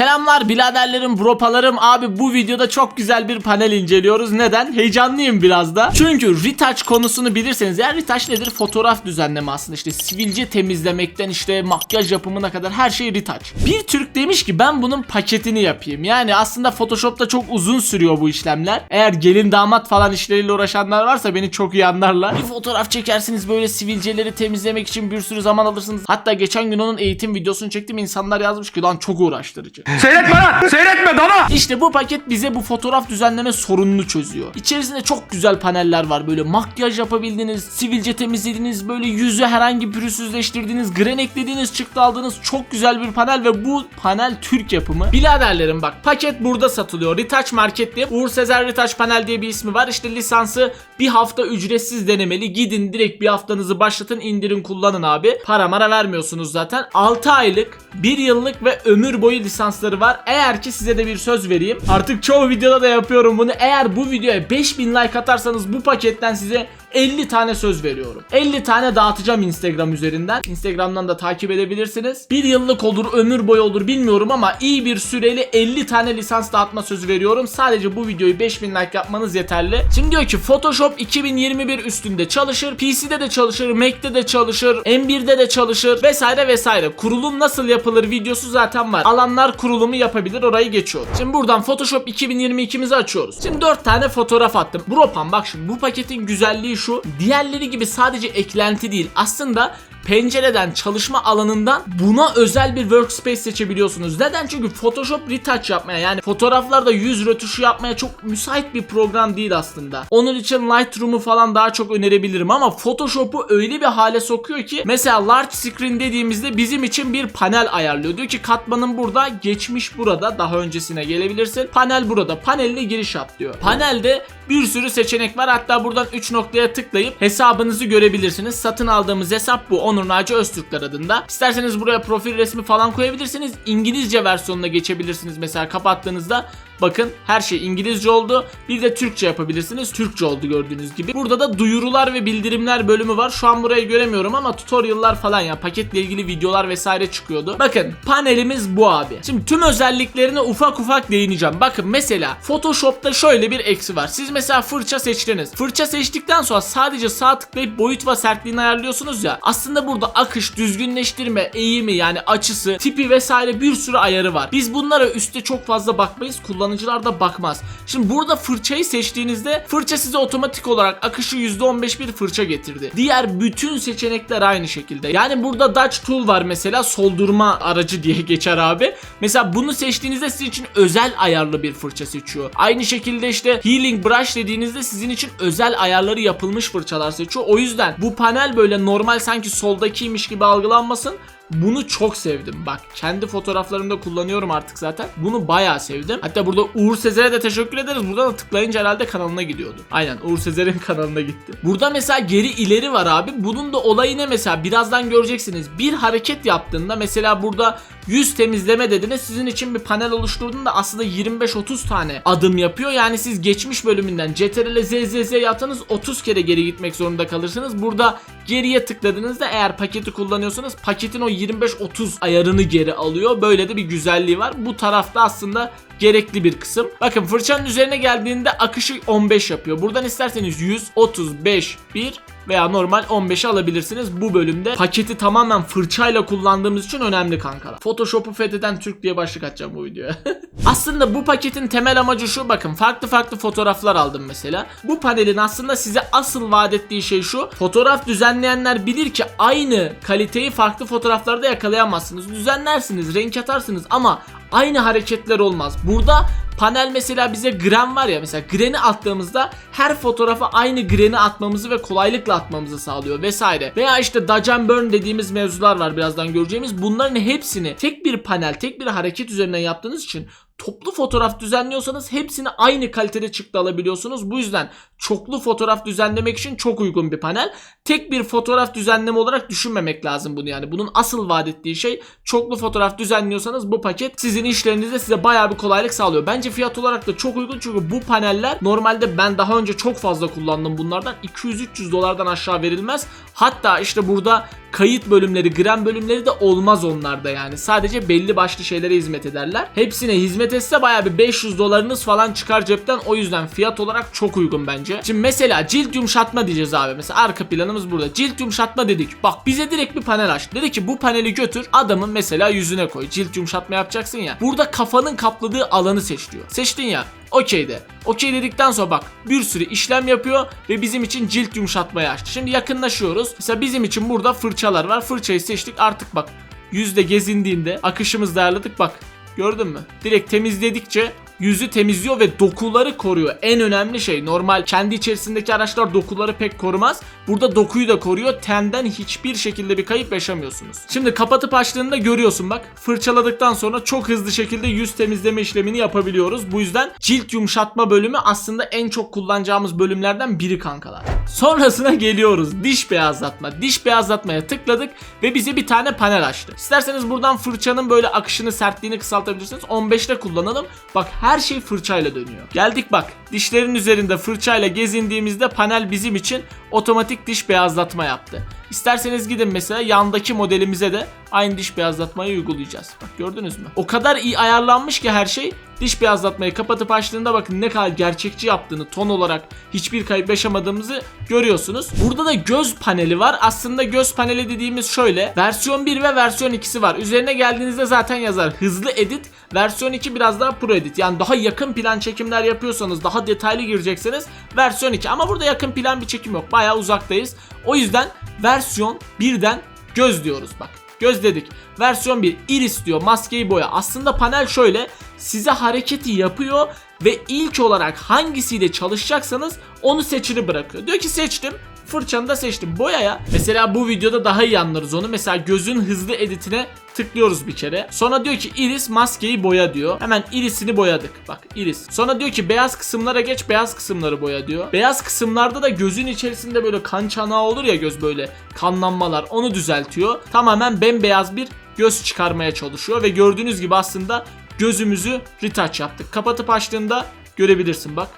Selamlar biraderlerim, bropalarım. Abi bu videoda çok güzel bir panel inceliyoruz. Neden? Heyecanlıyım biraz da. Çünkü retouch konusunu bilirseniz eğer retouch nedir? Fotoğraf düzenleme aslında işte sivilce temizlemekten işte makyaj yapımına kadar her şey retouch. Bir Türk demiş ki ben bunun paketini yapayım. Yani aslında Photoshop'ta çok uzun sürüyor bu işlemler. Eğer gelin damat falan işleriyle uğraşanlar varsa beni çok iyi anlarlar. Bir fotoğraf çekersiniz böyle sivilceleri temizlemek için bir sürü zaman alırsınız. Hatta geçen gün onun eğitim videosunu çektim insanlar yazmış ki lan çok uğraştırıcı. Seyretme lan! Seyretme dana! İşte bu paket bize bu fotoğraf düzenleme sorununu çözüyor. İçerisinde çok güzel paneller var. Böyle makyaj yapabildiğiniz, sivilce temizlediğiniz, böyle yüzü herhangi pürüzsüzleştirdiğiniz, gren eklediğiniz, çıktı aldığınız çok güzel bir panel ve bu panel Türk yapımı. Biladerlerim bak paket burada satılıyor. Retouch Market diye. Uğur Sezer Retouch Panel diye bir ismi var. İşte lisansı bir hafta ücretsiz denemeli. Gidin direkt bir haftanızı başlatın indirin kullanın abi. Para mara vermiyorsunuz zaten. 6 aylık, 1 yıllık ve ömür boyu lisansları var. Eğer ki size de bir söz vereyim. Artık çoğu videoda da yapıyorum bunu. Eğer bu videoya 5000 like atarsanız bu paketten size 50 tane söz veriyorum. 50 tane dağıtacağım Instagram üzerinden. Instagram'dan da takip edebilirsiniz. Bir yıllık olur, ömür boyu olur bilmiyorum ama iyi bir süreli 50 tane lisans dağıtma sözü veriyorum. Sadece bu videoyu 5000 like yapmanız yeterli. Şimdi diyor ki Photoshop 2021 üstünde çalışır. PC'de de çalışır, Mac'te de çalışır, M1'de de çalışır vesaire vesaire. Kurulum nasıl yapılır videosu zaten var. Alanlar kurulumu yapabilir orayı geçiyorum. Şimdi buradan Photoshop 2022'mizi açıyoruz. Şimdi 4 tane fotoğraf attım. Bropan bak şimdi bu paketin güzelliği şu. Diğerleri gibi sadece eklenti değil. Aslında pencereden çalışma alanından buna özel bir workspace seçebiliyorsunuz. Neden? Çünkü Photoshop retouch yapmaya yani fotoğraflarda yüz rötuşu yapmaya çok müsait bir program değil aslında. Onun için Lightroom'u falan daha çok önerebilirim ama Photoshop'u öyle bir hale sokuyor ki mesela large screen dediğimizde bizim için bir panel ayarlıyor. Diyor ki katmanın burada, geçmiş burada. Daha öncesine gelebilirsin. Panel burada. Paneline giriş yap diyor. Panelde bir sürü seçenek var. Hatta buradan 3 noktaya tıklayıp hesabınızı görebilirsiniz. Satın aldığımız hesap bu. Onur Naci Öztürkler adında. İsterseniz buraya profil resmi falan koyabilirsiniz. İngilizce versiyonuna geçebilirsiniz. Mesela kapattığınızda Bakın her şey İngilizce oldu. Bir de Türkçe yapabilirsiniz. Türkçe oldu gördüğünüz gibi. Burada da duyurular ve bildirimler bölümü var. Şu an burayı göremiyorum ama tutorial'lar falan ya paketle ilgili videolar vesaire çıkıyordu. Bakın panelimiz bu abi. Şimdi tüm özelliklerine ufak ufak değineceğim. Bakın mesela Photoshop'ta şöyle bir eksi var. Siz mesela fırça seçtiniz. Fırça seçtikten sonra sadece sağ tıklayıp boyut ve sertliğini ayarlıyorsunuz ya. Aslında burada akış, düzgünleştirme, eğimi yani açısı, tipi vesaire bir sürü ayarı var. Biz bunlara üstte çok fazla bakmayız. Kullanıcılar da bakmaz. Şimdi burada fırçayı seçtiğinizde fırça size otomatik olarak akışı %15 bir fırça getirdi. Diğer bütün seçenekler aynı şekilde. Yani burada Dutch Tool var mesela soldurma aracı diye geçer abi. Mesela bunu seçtiğinizde sizin için özel ayarlı bir fırça seçiyor. Aynı şekilde işte Healing Brush dediğinizde sizin için özel ayarları yapılmış fırçalar seçiyor. O yüzden bu panel böyle normal sanki soldakiymiş gibi algılanmasın. Bunu çok sevdim. Bak kendi fotoğraflarımda kullanıyorum artık zaten. Bunu bayağı sevdim. Hatta burada Uğur Sezer'e de teşekkür ederiz. Buradan da tıklayınca herhalde kanalına gidiyordu. Aynen Uğur Sezer'in kanalına gitti. Burada mesela geri ileri var abi. Bunun da olayı ne mesela? Birazdan göreceksiniz. Bir hareket yaptığında mesela burada yüz temizleme dediniz. Sizin için bir panel oluşturduğunda aslında 25-30 tane adım yapıyor. Yani siz geçmiş bölümünden CTRL ZZZ yapsanız 30 kere geri gitmek zorunda kalırsınız. Burada geriye tıkladığınızda eğer paketi kullanıyorsanız paketin o 25-30 ayarını geri alıyor. Böyle de bir güzelliği var. Bu tarafta aslında gerekli bir kısım. Bakın fırçanın üzerine geldiğinde akışı 15 yapıyor. Buradan isterseniz 100, 35, 1 veya normal 15'i alabilirsiniz bu bölümde. Paketi tamamen fırçayla kullandığımız için önemli kankalar. Photoshop'u fetheden Türk diye başlık atacağım bu videoya. aslında bu paketin temel amacı şu bakın farklı farklı fotoğraflar aldım mesela. Bu panelin aslında size asıl vaat ettiği şey şu. Fotoğraf düzenleyenler bilir ki aynı kaliteyi farklı fotoğraflarda yakalayamazsınız. Düzenlersiniz, renk atarsınız ama aynı hareketler olmaz. Burada panel mesela bize gram var ya mesela greni attığımızda her fotoğrafa aynı greni atmamızı ve kolaylıkla atmamızı sağlıyor vesaire. Veya işte dodge and burn dediğimiz mevzular var birazdan göreceğimiz. Bunların hepsini tek bir panel, tek bir hareket üzerinden yaptığınız için toplu fotoğraf düzenliyorsanız hepsini aynı kalitede çıktı alabiliyorsunuz. Bu yüzden çoklu fotoğraf düzenlemek için çok uygun bir panel. Tek bir fotoğraf düzenleme olarak düşünmemek lazım bunu yani. Bunun asıl vaat ettiği şey çoklu fotoğraf düzenliyorsanız bu paket sizin işlerinizde size bayağı bir kolaylık sağlıyor. Bence fiyat olarak da çok uygun çünkü bu paneller normalde ben daha önce çok fazla kullandım bunlardan. 200-300 dolardan aşağı verilmez. Hatta işte burada kayıt bölümleri, gram bölümleri de olmaz onlarda yani. Sadece belli başlı şeylere hizmet ederler. Hepsine hizmet etse bayağı bir 500 dolarınız falan çıkar cepten. O yüzden fiyat olarak çok uygun bence. Şimdi mesela cilt yumuşatma diyeceğiz abi. Mesela arka planımız burada. Cilt yumuşatma dedik. Bak bize direkt bir panel açtı. Dedi ki bu paneli götür adamın mesela yüzüne koy. Cilt yumuşatma yapacaksın ya. Burada kafanın kapladığı alanı seç diyor. Seçtin ya. Okey de. Okey dedikten sonra bak bir sürü işlem yapıyor ve bizim için cilt yumuşatmayı açtı. Şimdi yakınlaşıyoruz. Mesela bizim için burada fırçalar var. Fırçayı seçtik artık bak yüzde gezindiğinde akışımızda ayarladık bak. Gördün mü? Direkt temizledikçe yüzü temizliyor ve dokuları koruyor. En önemli şey normal kendi içerisindeki araçlar dokuları pek korumaz. Burada dokuyu da koruyor. Tenden hiçbir şekilde bir kayıp yaşamıyorsunuz. Şimdi kapatıp açtığında görüyorsun bak. Fırçaladıktan sonra çok hızlı şekilde yüz temizleme işlemini yapabiliyoruz. Bu yüzden cilt yumuşatma bölümü aslında en çok kullanacağımız bölümlerden biri kankalar. Sonrasına geliyoruz. Diş beyazlatma. Diş beyazlatmaya tıkladık ve bize bir tane panel açtı. İsterseniz buradan fırçanın böyle akışını, sertliğini kısaltabilirsiniz. 15'te kullanalım. Bak her şey fırçayla dönüyor. Geldik bak. Dişlerin üzerinde fırçayla gezindiğimizde panel bizim için otomatik diş beyazlatma yaptı. İsterseniz gidin mesela yandaki modelimize de aynı diş beyazlatmayı uygulayacağız. Bak gördünüz mü? O kadar iyi ayarlanmış ki her şey diş beyazlatmayı kapatıp açtığında bakın ne kadar gerçekçi yaptığını ton olarak hiçbir kayıp yaşamadığımızı görüyorsunuz. Burada da göz paneli var. Aslında göz paneli dediğimiz şöyle. Versiyon 1 ve versiyon 2'si var. Üzerine geldiğinizde zaten yazar hızlı edit. Versiyon 2 biraz daha pro edit. Yani daha yakın plan çekimler yapıyorsanız daha detaylı girecekseniz versiyon 2. Ama burada yakın plan bir çekim yok. Bayağı uzaktayız. O yüzden versiyon 1'den göz diyoruz bak. Göz dedik. Versiyon 1 iris diyor maskeyi boya. Aslında panel şöyle size hareketi yapıyor ve ilk olarak hangisiyle çalışacaksanız onu seçili bırakıyor. Diyor ki seçtim fırçanı da seçtim. Boyaya mesela bu videoda daha iyi anlarız onu. Mesela gözün hızlı editine tıklıyoruz bir kere. Sonra diyor ki iris maskeyi boya diyor. Hemen irisini boyadık. Bak iris. Sonra diyor ki beyaz kısımlara geç beyaz kısımları boya diyor. Beyaz kısımlarda da gözün içerisinde böyle kan çanağı olur ya göz böyle kanlanmalar onu düzeltiyor. Tamamen bembeyaz bir göz çıkarmaya çalışıyor ve gördüğünüz gibi aslında gözümüzü retouch yaptık. Kapatıp açtığında görebilirsin bak.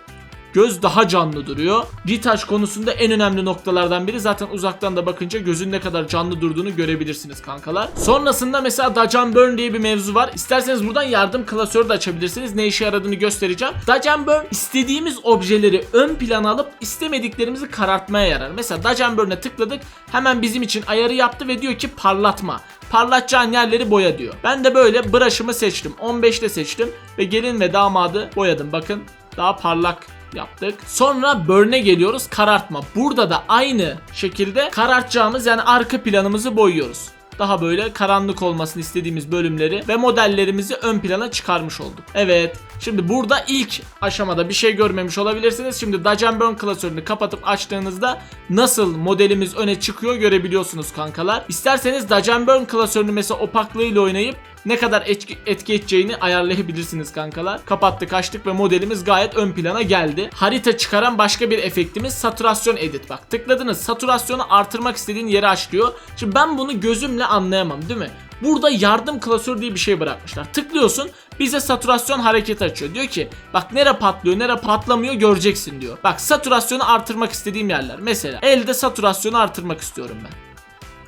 Göz daha canlı duruyor. Retouch konusunda en önemli noktalardan biri zaten uzaktan da bakınca gözün ne kadar canlı durduğunu görebilirsiniz kankalar. Sonrasında mesela and Burn diye bir mevzu var. İsterseniz buradan yardım klasörü de açabilirsiniz. Ne işe yaradığını göstereceğim. And Burn istediğimiz objeleri ön plana alıp istemediklerimizi karartmaya yarar. Mesela and Burn'e tıkladık. Hemen bizim için ayarı yaptı ve diyor ki parlatma parlatacağın yerleri boya diyor. Ben de böyle brush'ımı seçtim. 15'te seçtim ve gelin ve damadı boyadım. Bakın daha parlak yaptık. Sonra burn'e geliyoruz karartma. Burada da aynı şekilde karartacağımız yani arka planımızı boyuyoruz. Daha böyle karanlık olmasını istediğimiz bölümleri ve modellerimizi ön plana çıkarmış olduk. Evet. Şimdi burada ilk aşamada bir şey görmemiş olabilirsiniz. Şimdi and Burn klasörünü kapatıp açtığınızda nasıl modelimiz öne çıkıyor görebiliyorsunuz kankalar. İsterseniz and Burn klasörünü mesela opaklığıyla oynayıp ne kadar etki, etki edeceğini ayarlayabilirsiniz kankalar. Kapattık açtık ve modelimiz gayet ön plana geldi. Harita çıkaran başka bir efektimiz saturasyon edit. Bak tıkladınız saturasyonu artırmak istediğin yeri aç diyor. Şimdi ben bunu gözümle anlayamam değil mi? Burada yardım klasörü diye bir şey bırakmışlar. Tıklıyorsun bize saturasyon hareketi açıyor. Diyor ki bak nere patlıyor nere patlamıyor göreceksin diyor. Bak saturasyonu artırmak istediğim yerler. Mesela elde saturasyonu artırmak istiyorum ben.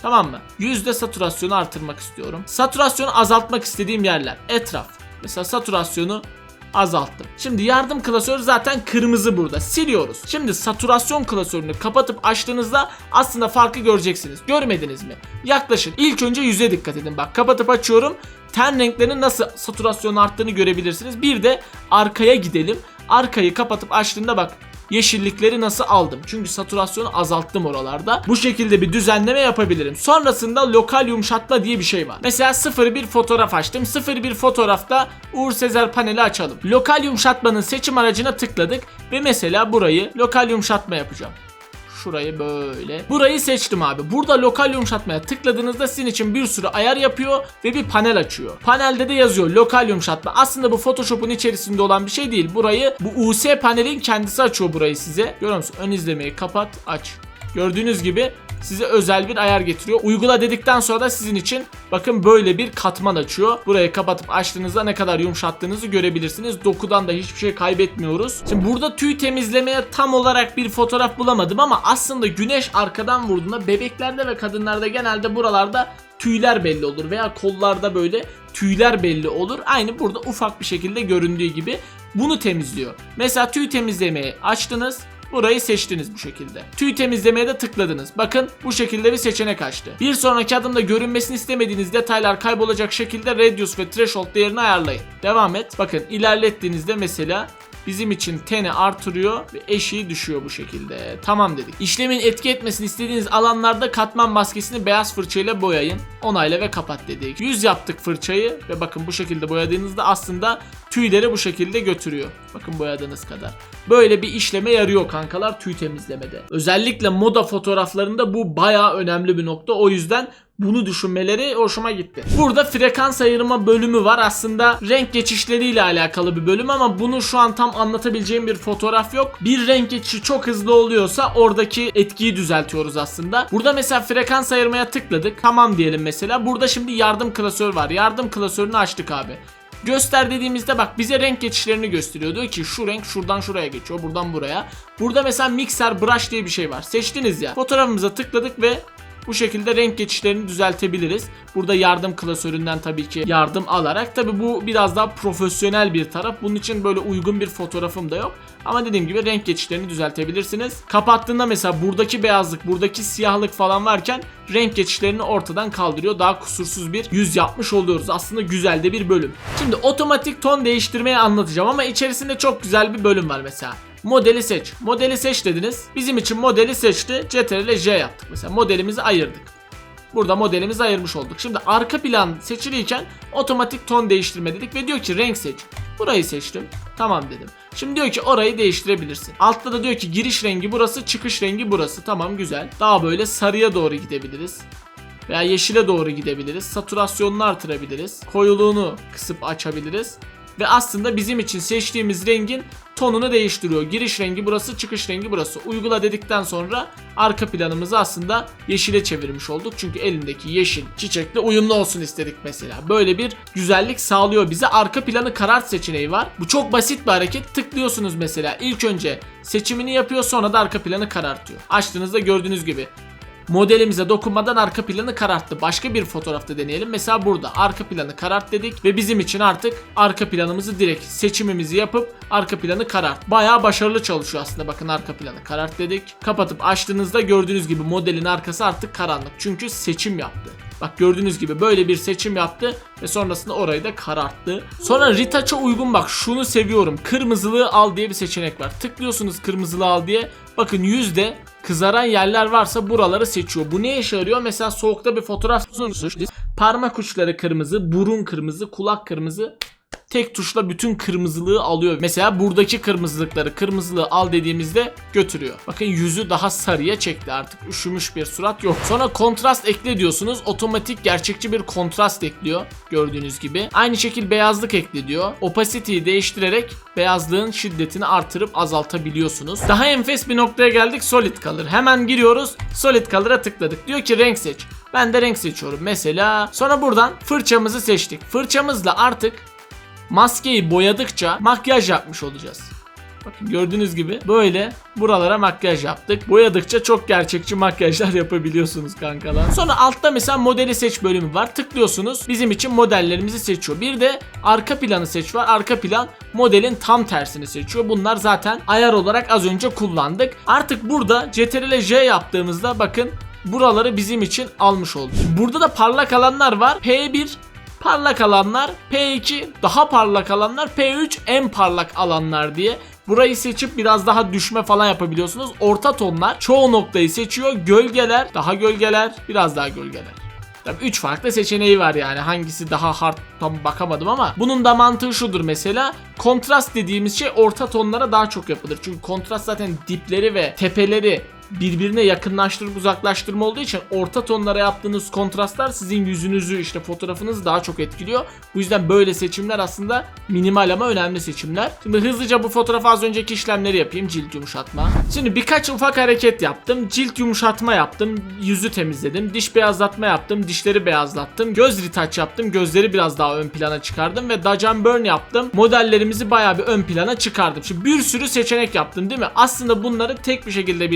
Tamam mı? Yüzde saturasyonu artırmak istiyorum. Saturasyonu azaltmak istediğim yerler. Etraf. Mesela saturasyonu azalttım. Şimdi yardım klasörü zaten kırmızı burada. Siliyoruz. Şimdi saturasyon klasörünü kapatıp açtığınızda aslında farkı göreceksiniz. Görmediniz mi? Yaklaşın. İlk önce yüze dikkat edin. Bak kapatıp açıyorum. Ten renklerinin nasıl saturasyonu arttığını görebilirsiniz. Bir de arkaya gidelim. Arkayı kapatıp açtığında bak yeşillikleri nasıl aldım? Çünkü saturasyonu azalttım oralarda. Bu şekilde bir düzenleme yapabilirim. Sonrasında lokal yumuşatma diye bir şey var. Mesela 01 fotoğraf açtım. 01 fotoğrafta Uğur Sezer paneli açalım. Lokal yumuşatmanın seçim aracına tıkladık ve mesela burayı lokal yumuşatma yapacağım şurayı böyle. Burayı seçtim abi. Burada lokal yumuşatmaya tıkladığınızda sizin için bir sürü ayar yapıyor ve bir panel açıyor. Panelde de yazıyor lokal yumuşatma. Aslında bu Photoshop'un içerisinde olan bir şey değil. Burayı bu US panelin kendisi açıyor burayı size. Görüyor musun? Ön izlemeyi kapat, aç. Gördüğünüz gibi size özel bir ayar getiriyor. Uygula dedikten sonra da sizin için bakın böyle bir katman açıyor. Burayı kapatıp açtığınızda ne kadar yumuşattığınızı görebilirsiniz. Dokudan da hiçbir şey kaybetmiyoruz. Şimdi burada tüy temizlemeye tam olarak bir fotoğraf bulamadım ama aslında güneş arkadan vurduğunda bebeklerde ve kadınlarda genelde buralarda tüyler belli olur veya kollarda böyle tüyler belli olur. Aynı burada ufak bir şekilde göründüğü gibi bunu temizliyor. Mesela tüy temizlemeyi açtınız. Burayı seçtiniz bu şekilde. Tüy temizlemeye de tıkladınız. Bakın bu şekilde bir seçenek açtı. Bir sonraki adımda görünmesini istemediğiniz detaylar kaybolacak şekilde radius ve threshold değerini ayarlayın. Devam et. Bakın ilerlettiğinizde mesela bizim için teni artırıyor ve eşiği düşüyor bu şekilde. Tamam dedik. İşlemin etki etmesini istediğiniz alanlarda katman maskesini beyaz fırçayla boyayın. Onayla ve kapat dedik. Yüz yaptık fırçayı ve bakın bu şekilde boyadığınızda aslında tüyleri bu şekilde götürüyor. Bakın boyadığınız kadar. Böyle bir işleme yarıyor kankalar tüy temizlemede. Özellikle moda fotoğraflarında bu bayağı önemli bir nokta. O yüzden bunu düşünmeleri hoşuma gitti. Burada frekans ayırma bölümü var. Aslında renk geçişleriyle alakalı bir bölüm ama bunu şu an tam anlatabileceğim bir fotoğraf yok. Bir renk geçişi çok hızlı oluyorsa oradaki etkiyi düzeltiyoruz aslında. Burada mesela frekans ayırmaya tıkladık. Tamam diyelim mesela. Burada şimdi yardım klasörü var. Yardım klasörünü açtık abi. Göster dediğimizde bak bize renk geçişlerini gösteriyor. Diyor ki şu renk şuradan şuraya geçiyor. Buradan buraya. Burada mesela mixer brush diye bir şey var. Seçtiniz ya. Fotoğrafımıza tıkladık ve bu şekilde renk geçişlerini düzeltebiliriz. Burada yardım klasöründen tabii ki yardım alarak. Tabii bu biraz daha profesyonel bir taraf. Bunun için böyle uygun bir fotoğrafım da yok. Ama dediğim gibi renk geçişlerini düzeltebilirsiniz. Kapattığında mesela buradaki beyazlık, buradaki siyahlık falan varken renk geçişlerini ortadan kaldırıyor. Daha kusursuz bir yüz yapmış oluyoruz. Aslında güzel de bir bölüm. Şimdi otomatik ton değiştirmeyi anlatacağım ama içerisinde çok güzel bir bölüm var mesela. Modeli seç. Modeli seç dediniz. Bizim için modeli seçti. CTRL J yaptık. Mesela modelimizi ayırdık. Burada modelimizi ayırmış olduk. Şimdi arka plan seçiliyken otomatik ton değiştirme dedik ve diyor ki renk seç. Burayı seçtim. Tamam dedim. Şimdi diyor ki orayı değiştirebilirsin. Altta da diyor ki giriş rengi burası, çıkış rengi burası. Tamam güzel. Daha böyle sarıya doğru gidebiliriz. Veya yeşile doğru gidebiliriz. Satürasyonunu artırabiliriz. Koyuluğunu kısıp açabiliriz. Ve aslında bizim için seçtiğimiz rengin tonunu değiştiriyor. Giriş rengi burası, çıkış rengi burası. Uygula dedikten sonra arka planımızı aslında yeşile çevirmiş olduk. Çünkü elindeki yeşil çiçekle uyumlu olsun istedik mesela. Böyle bir güzellik sağlıyor bize. Arka planı karart seçeneği var. Bu çok basit bir hareket. Tıklıyorsunuz mesela. İlk önce seçimini yapıyor sonra da arka planı karartıyor. Açtığınızda gördüğünüz gibi modelimize dokunmadan arka planı kararttı. Başka bir fotoğrafta deneyelim. Mesela burada arka planı karart dedik ve bizim için artık arka planımızı direkt seçimimizi yapıp arka planı karart. Bayağı başarılı çalışıyor aslında. Bakın arka planı karart dedik. Kapatıp açtığınızda gördüğünüz gibi modelin arkası artık karanlık. Çünkü seçim yaptı. Bak gördüğünüz gibi böyle bir seçim yaptı ve sonrasında orayı da kararttı. Sonra retouch'a uygun bak şunu seviyorum. Kırmızılığı al diye bir seçenek var. Tıklıyorsunuz kırmızılığı al diye. Bakın yüzde kızaran yerler varsa buraları seçiyor. Bu ne işe? Mesela soğukta bir fotoğraf. Parmak uçları kırmızı, burun kırmızı, kulak kırmızı. Tek tuşla bütün kırmızılığı alıyor. Mesela buradaki kırmızılıkları kırmızılığı al dediğimizde götürüyor. Bakın yüzü daha sarıya çekti artık. Üşümüş bir surat yok. Sonra kontrast ekle diyorsunuz. Otomatik gerçekçi bir kontrast ekliyor. Gördüğünüz gibi. Aynı şekil beyazlık ekle diyor. Opacity'yi değiştirerek beyazlığın şiddetini artırıp azaltabiliyorsunuz. Daha enfes bir noktaya geldik. Solid Color. Hemen giriyoruz. Solid Color'a tıkladık. Diyor ki renk seç. Ben de renk seçiyorum. Mesela sonra buradan fırçamızı seçtik. Fırçamızla artık maskeyi boyadıkça makyaj yapmış olacağız. Bakın gördüğünüz gibi böyle buralara makyaj yaptık. Boyadıkça çok gerçekçi makyajlar yapabiliyorsunuz kankalar. Sonra altta mesela modeli seç bölümü var. Tıklıyorsunuz. Bizim için modellerimizi seçiyor. Bir de arka planı seç var. Arka plan modelin tam tersini seçiyor. Bunlar zaten ayar olarak az önce kullandık. Artık burada CTRL J yaptığımızda bakın buraları bizim için almış oldu. Burada da parlak alanlar var. P1 parlak alanlar, P2 daha parlak alanlar, P3 en parlak alanlar diye. Burayı seçip biraz daha düşme falan yapabiliyorsunuz. Orta tonlar çoğu noktayı seçiyor. Gölgeler, daha gölgeler, biraz daha gölgeler. Tabii 3 farklı seçeneği var yani. Hangisi daha hard tam bakamadım ama bunun da mantığı şudur mesela. Kontrast dediğimiz şey orta tonlara daha çok yapılır. Çünkü kontrast zaten dipleri ve tepeleri birbirine yakınlaştırıp uzaklaştırma olduğu için orta tonlara yaptığınız kontrastlar sizin yüzünüzü işte fotoğrafınızı daha çok etkiliyor. Bu yüzden böyle seçimler aslında minimal ama önemli seçimler. Şimdi hızlıca bu fotoğrafa az önceki işlemleri yapayım. Cilt yumuşatma. Şimdi birkaç ufak hareket yaptım. Cilt yumuşatma yaptım. Yüzü temizledim. Diş beyazlatma yaptım. Dişleri beyazlattım. Göz retouch yaptım. Gözleri biraz daha ön plana çıkardım ve and burn yaptım. Modellerimizi bayağı bir ön plana çıkardım. Şimdi bir sürü seçenek yaptım değil mi? Aslında bunları tek bir şekilde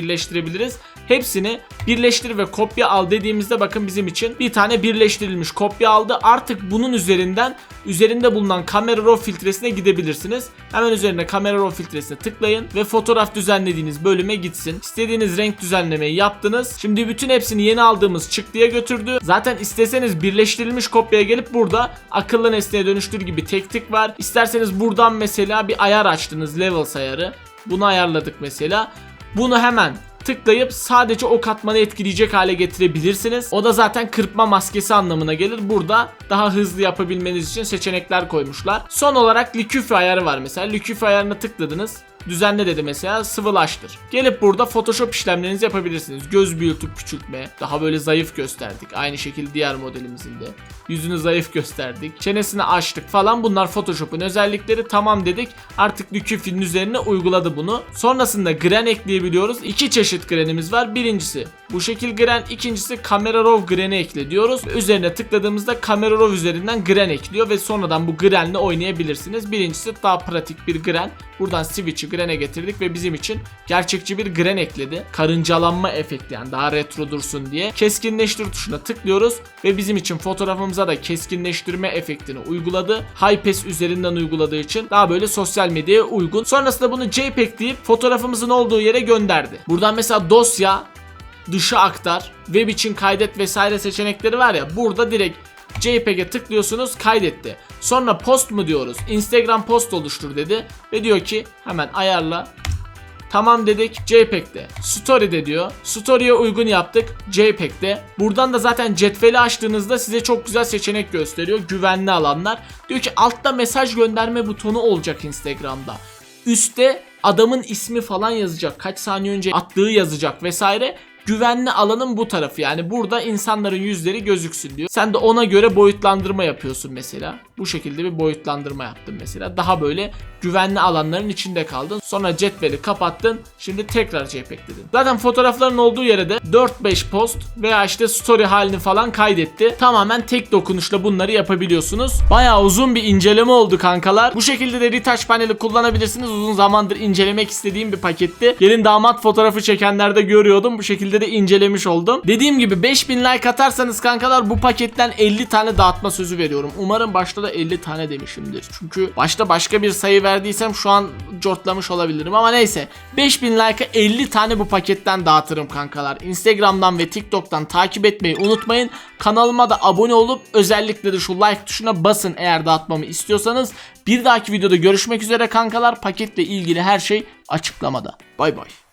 birleştirebiliriz. Hepsini birleştir ve kopya al dediğimizde bakın bizim için bir tane birleştirilmiş kopya aldı. Artık bunun üzerinden üzerinde bulunan kamera raw filtresine gidebilirsiniz. Hemen üzerine kamera raw filtresine tıklayın ve fotoğraf düzenlediğiniz bölüme gitsin. İstediğiniz renk düzenlemeyi yaptınız. Şimdi bütün hepsini yeni aldığımız çıktıya götürdü. Zaten isteseniz birleştirilmiş kopyaya gelip burada akıllı nesneye dönüştür gibi tek tık var. İsterseniz buradan mesela bir ayar açtınız levels ayarı. Bunu ayarladık mesela. Bunu hemen tıklayıp sadece o katmanı etkileyecek hale getirebilirsiniz. O da zaten kırpma maskesi anlamına gelir. Burada daha hızlı yapabilmeniz için seçenekler koymuşlar. Son olarak liküf ayarı var mesela. Liküf ayarına tıkladınız. Düzenle dedi mesela sıvılaştır. Gelip burada Photoshop işlemlerinizi yapabilirsiniz. Göz büyütüp küçültme. Daha böyle zayıf gösterdik. Aynı şekilde diğer modelimizin de. Yüzünü zayıf gösterdik. Çenesini açtık falan. Bunlar Photoshop'un özellikleri. Tamam dedik. Artık Liküf'ün üzerine uyguladı bunu. Sonrasında gren ekleyebiliyoruz. İki çeşit grenimiz var. Birincisi bu şekil gren. ikincisi kamera raw gren'i ekle diyoruz. Üzerine tıkladığımızda kamera raw üzerinden gren ekliyor ve sonradan bu grenle oynayabilirsiniz. Birincisi daha pratik bir gren. Buradan switch'i gren'e getirdik ve bizim için gerçekçi bir gren ekledi. Karıncalanma efekti yani daha retro dursun diye. Keskinleştir tuşuna tıklıyoruz ve bizim için fotoğrafımıza da keskinleştirme efektini uyguladı. Pass üzerinden uyguladığı için daha böyle sosyal medyaya uygun. Sonrasında bunu JPEG deyip fotoğrafımızın olduğu yere gönderdi. Buradan mesela dosya, dışa aktar, web için kaydet vesaire seçenekleri var ya burada direkt JPEG'e tıklıyorsunuz kaydetti. Sonra post mu diyoruz? Instagram post oluştur dedi ve diyor ki hemen ayarla. Tamam dedik JPEG'de. Story'de diyor. Story'e uygun yaptık JPEG'de. Buradan da zaten cetveli açtığınızda size çok güzel seçenek gösteriyor. Güvenli alanlar. Diyor ki altta mesaj gönderme butonu olacak Instagram'da. Üste adamın ismi falan yazacak. Kaç saniye önce attığı yazacak vesaire güvenli alanın bu tarafı yani burada insanların yüzleri gözüksün diyor. Sen de ona göre boyutlandırma yapıyorsun mesela. Bu şekilde bir boyutlandırma yaptın mesela. Daha böyle güvenli alanların içinde kaldın. Sonra cetveli kapattın. Şimdi tekrar JPEG dedin. Zaten fotoğrafların olduğu yere de 4-5 post veya işte story halini falan kaydetti. Tamamen tek dokunuşla bunları yapabiliyorsunuz. Bayağı uzun bir inceleme oldu kankalar. Bu şekilde de retouch paneli kullanabilirsiniz. Uzun zamandır incelemek istediğim bir paketti. Gelin damat fotoğrafı çekenlerde görüyordum. Bu şekilde de incelemiş oldum. Dediğim gibi 5000 like atarsanız kankalar bu paketten 50 tane dağıtma sözü veriyorum. Umarım başta da 50 tane demişimdir. Çünkü başta başka bir sayı verdiysem şu an cortlamış olabilirim ama neyse. 5000 like'a 50 tane bu paketten dağıtırım kankalar. Instagram'dan ve TikTok'tan takip etmeyi unutmayın. Kanalıma da abone olup özellikle de şu like tuşuna basın eğer dağıtmamı istiyorsanız. Bir dahaki videoda görüşmek üzere kankalar. Paketle ilgili her şey açıklamada. Bay bay.